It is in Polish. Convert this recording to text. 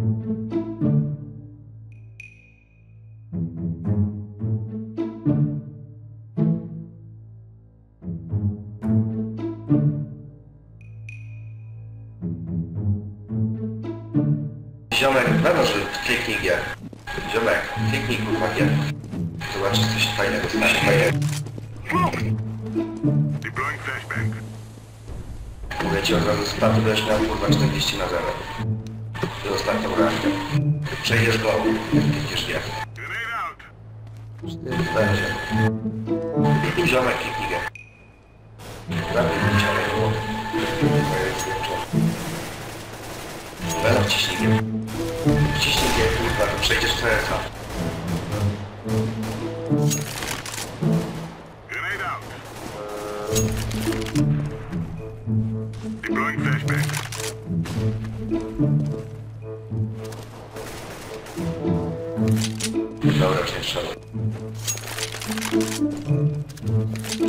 Ziomek, wiadomo, że kliknij G. Ziomek, kliknij kurwa G. Zobaczysz coś fajnego, coś fajnego. Deploying flashbang. Mówię ci od razu startu będziesz miał kurwa 40 na 0. To ostatnią rankę. Przejdziesz go, klikniesz G. Będzie. Ziomek, kliknij G. Zabij mi ciało, bo moje jest włączone. G, kurwa, to przejdziesz CS-a. Grenade out. No, I can't shut it.